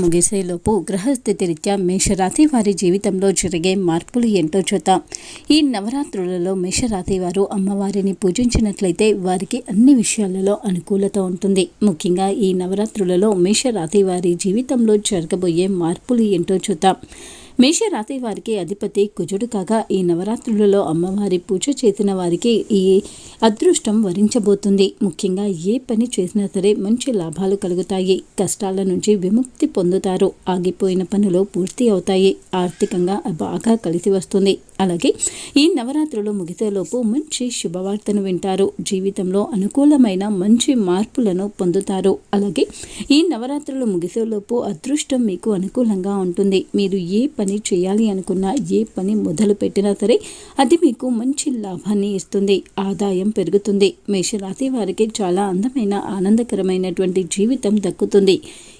ముగిసేలోపు గ్రహస్థితి రీత్యా మేషరాశి వారి జీవితంలో జరిగే మార్పులు ఏంటో చూద్దాం. ఈ నవరాత్రులలో మేషరాశి వారు అమ్మవారిని పూజించినట్లయితే వారికి అన్ని విషయాలలో అనుకూలత ఉంటుంది. ముఖ్యంగా ఈ నవరాత్రులలో మేషరాశి వారి జీవితంలో జరగబోయే మార్పులు ఏంటో చూద్దాం. మేషరాశి వారికి అధిపతి కుజుడు కాగా ఈ నవరాత్రులలో అమ్మవారి పూజ చేసిన వారికి ఈ అదృష్టం వరించబోతుంది. ముఖ్యంగా ఏ పని చేసినా సరే మంచి లాభాలు కలుగుతాయి. కష్టాల నుంచి విముక్తి పొందుతారు. ఆగిపోయిన పనులు పూర్తి అవుతాయి. ఆర్థికంగా బాగా కలిసి వస్తుంది. అలాగే ఈ నవరాత్రులు ముగిసేలోపు మంచి శుభవార్తను వింటారు. జీవితంలో అనుకూలమైన మంచి మార్పులను పొందుతారు. అలాగే ఈ నవరాత్రులు ముగిసేలోపు అదృష్టం మీకు అనుకూలంగా ఉంటుంది. మీరు ఏ పని చేయాలి అనుకున్నా ఏ పని మొదలు పెట్టినా సరే అది మీకు మంచి లాభాన్ని ఇస్తుంది. ఆదాయం పెరుగుతుంది. మేషరాశి వారికి చాలా అందమైన ఆనందకరమైనటువంటి జీవితం దక్కుతుంది.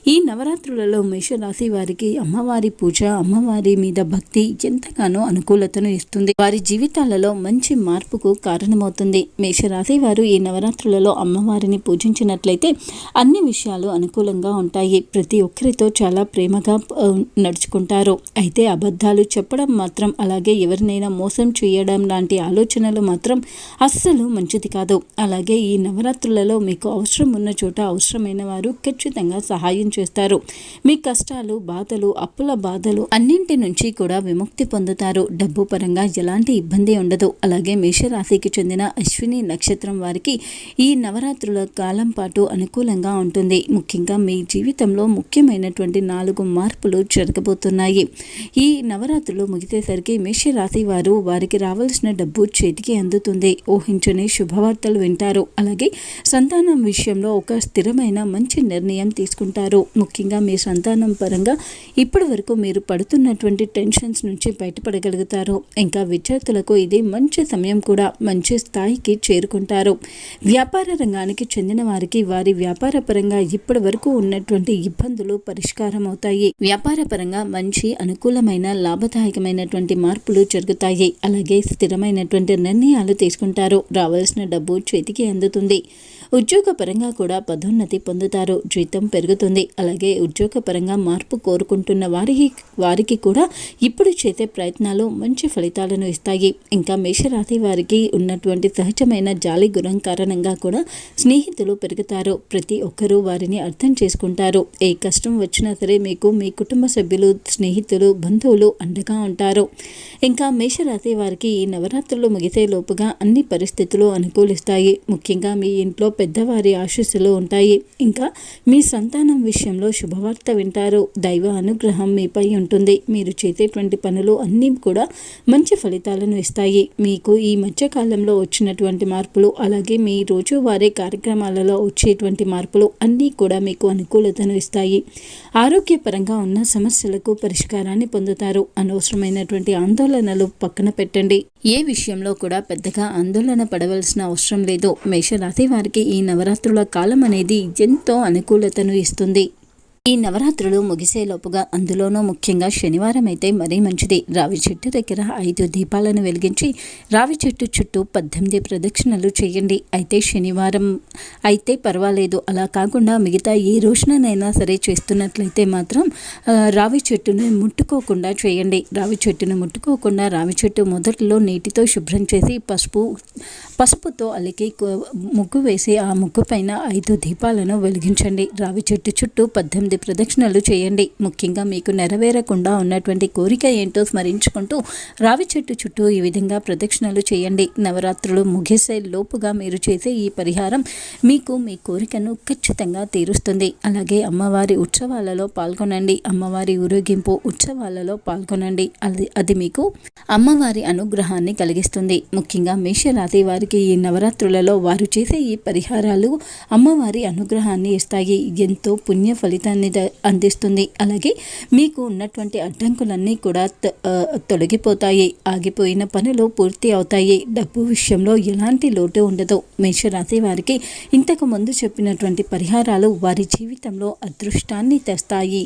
ఈ నవరాత్రులలో మేషరాశి వారికి అమ్మవారి పూజ అమ్మవారి మీద భక్తి ఎంతగానో అనుకూలతను ఇస్తుంది. వారి జీవితాలలో మంచి మార్పుకు కారణమవుతుంది. మేషరాశి వారు ఈ నవరాత్రులలో అమ్మవారిని పూజించినట్లయితే అన్ని విషయాలు అనుకూలంగా ఉంటాయి. ప్రతి ఒక్కరితో చాలా ప్రేమగా నడుచుకుంటారు. అయితే అబద్ధాలు చెప్పడం మాత్రం అలాగే ఎవరినైనా మోసం చేయడం లాంటి ఆలోచనలు మాత్రం అస్సలు మంచిది కాదు. అలాగే ఈ నవరాత్రులలో మీకు అవసరం ఉన్న చోట అవసరమైన వారు ఖచ్చితంగా సహాయం చేస్తారు. మీ కష్టాలు బాధలు అప్పుల బాధలు అన్నింటి నుంచి కూడా విముక్తి పొందుతారు. డబ్బు పరంగా ఎలాంటి ఇబ్బంది ఉండదు. అలాగే మేషరాశికి చెందిన అశ్విని నక్షత్రం వారికి ఈ నవరాత్రుల కాలం పాటు అనుకూలంగా ఉంటుంది. ముఖ్యంగా మీ జీవితంలో ముఖ్యమైనటువంటి నాలుగు మార్పులు జరగబోతున్నాయి. ఈ నవరాత్రులు ముగిసేసరికి మేషరాశి వారు వారికి రావాల్సిన డబ్బు చేతికి అందుతుంది. ఊహించని శుభవార్తలు వింటారు. అలాగే సంతానం విషయంలో ఒక స్థిరమైన మంచి నిర్ణయం తీసుకుంటారు. ముఖ్యంగా మీ సంతానం పరంగా ఇప్పటి వరకు మీరు పడుతున్నటువంటి టెన్షన్స్ నుంచి బయటపడగలుగుతారు. ఇంకా విద్యార్థులకు ఇది మంచి సమయం కూడా మంచి స్థాయికి చేరుకుంటారు. వ్యాపార రంగానికి చెందిన వారికి వారి వ్యాపార పరంగా ఇప్పటి వరకు ఉన్నటువంటి ఇబ్బందులు పరిష్కారం అవుతాయి. వ్యాపార పరంగా మంచి అనుకూలమైన లాభదాయకమైనటువంటి మార్పులు జరుగుతాయి. అలాగే స్థిరమైనటువంటి నిర్ణయాలు తీసుకుంటారు. రావాల్సిన డబ్బు చేతికి అందుతుంది. ఉద్యోగపరంగా కూడా పదోన్నతి పొందుతారు. జీతం పెరుగుతుంది. అలాగే ఉద్యోగపరంగా మార్పు కోరుకుంటున్న వారికి వారికి కూడా ఇప్పుడు చేసే ప్రయత్నాలు మంచి ఫలితాలను ఇస్తాయి. ఇంకా మేషరాశి వారికి ఉన్నటువంటి సహజమైన జాలి గుణం కారణంగా కూడా స్నేహితులు పెరుగుతారు. ప్రతి ఒక్కరూ వారిని అర్థం చేసుకుంటారు. ఏ కష్టం వచ్చినా సరే మీకు మీ కుటుంబ సభ్యులు స్నేహితులు బంధువులు అండగా ఉంటారు. ఇంకా మేషరాశి వారికి ఈ నవరాత్రులు ముగిసే లోపుగా అన్ని పరిస్థితులు అనుకూలిస్తాయి. ముఖ్యంగా మీ ఇంట్లో పెద్దవారి ఆశీస్సులు ఉంటాయి. ఇంకా మీ సంతానం విషయంలో శుభవార్త వింటారు దైవ అనుగ్రహం మీపై ఉంటుంది. మీరు చేసేటువంటి పనులు అన్నీ కూడా మంచి ఫలితాలను ఇస్తాయి. మీకు ఈ మధ్యకాలంలో వచ్చినటువంటి మార్పులు అలాగే మీ రోజువారీ కార్యక్రమాలలో వచ్చేటువంటి మార్పులు అన్నీ కూడా మీకు అనుకూలతను ఇస్తాయి. ఆరోగ్యపరంగా ఉన్న సమస్యలకు పరిష్కారాన్ని పొందుతారు. అనవసరమైనటువంటి ఆందోళనలు పక్కన పెట్టండి. ఏ విషయంలో కూడా పెద్దగా ఆందోళన పడవలసిన అవసరం లేదు. మేషరాశి వారికి ఈ నవరాత్రుల కాలం అనేది ఎంతో అనుకూలతను ఇస్తుంది. ఈ నవరాత్రులు ముగిసేలోపుగా అందులోనూ ముఖ్యంగా శనివారం అయితే మరీ మంచిది. రావి చెట్టు దగ్గర ఐదు దీపాలను వెలిగించి రావి చెట్టు చుట్టూ పద్దెనిమిది ప్రదక్షిణలు చేయండి. అయితే శనివారం అయితే పర్వాలేదు. అలా కాకుండా మిగతా ఏ రోజునైనా సరే చేస్తున్నట్లయితే మాత్రం రావి చెట్టును ముట్టుకోకుండా చేయండి. రావి చెట్టును ముట్టుకోకుండా రావి చెట్టు మొదట్లో నీటితో శుభ్రం చేసి పసుపు పసుపుతో అలికి ముగ్గు వేసి ఆ ముగ్గు పైన ఐదు దీపాలను వెలిగించండి. రావి చెట్టు చుట్టూ పద్దెనిమిది ప్రదక్షిణలు చేయండి. ముఖ్యంగా మీకు నెరవేరకుండా ఉన్నటువంటి కోరిక ఏంటో స్మరించుకుంటూ రావి చెట్టు చుట్టూ ఈ విధంగా ప్రదక్షిణలు చేయండి. నవరాత్రులు ముగిసే లోపుగా మీరు చేసే ఈ పరిహారం మీకు మీ కోరికను ఖచ్చితంగా తీరుస్తుంది. అలాగే అమ్మవారి ఉత్సవాలలో పాల్గొనండి. అమ్మవారి ఊరేగింపు ఉత్సవాలలో పాల్గొనండి. అది అది మీకు అమ్మవారి అనుగ్రహాన్ని కలిగిస్తుంది. ముఖ్యంగా మేషరాశి వారికి ఈ నవరాత్రులలో వారు చేసే ఈ పరిహారాలు అమ్మవారి అనుగ్రహాన్ని ఇస్తాయి. ఎంతో పుణ్య ఫలితాన్ని అందిస్తుంది. అలాగే మీకు ఉన్నటువంటి అడ్డంకులన్నీ కూడా తొలగిపోతాయి. ఆగిపోయిన పనులు పూర్తి అవుతాయి. డబ్బు విషయంలో ఎలాంటి లోటు ఉండదు. మేషరాశి వారికి ఇంతకు ముందు చెప్పినటువంటి పరిహారాలు వారి జీవితంలో అదృష్టాన్ని తెస్తాయి.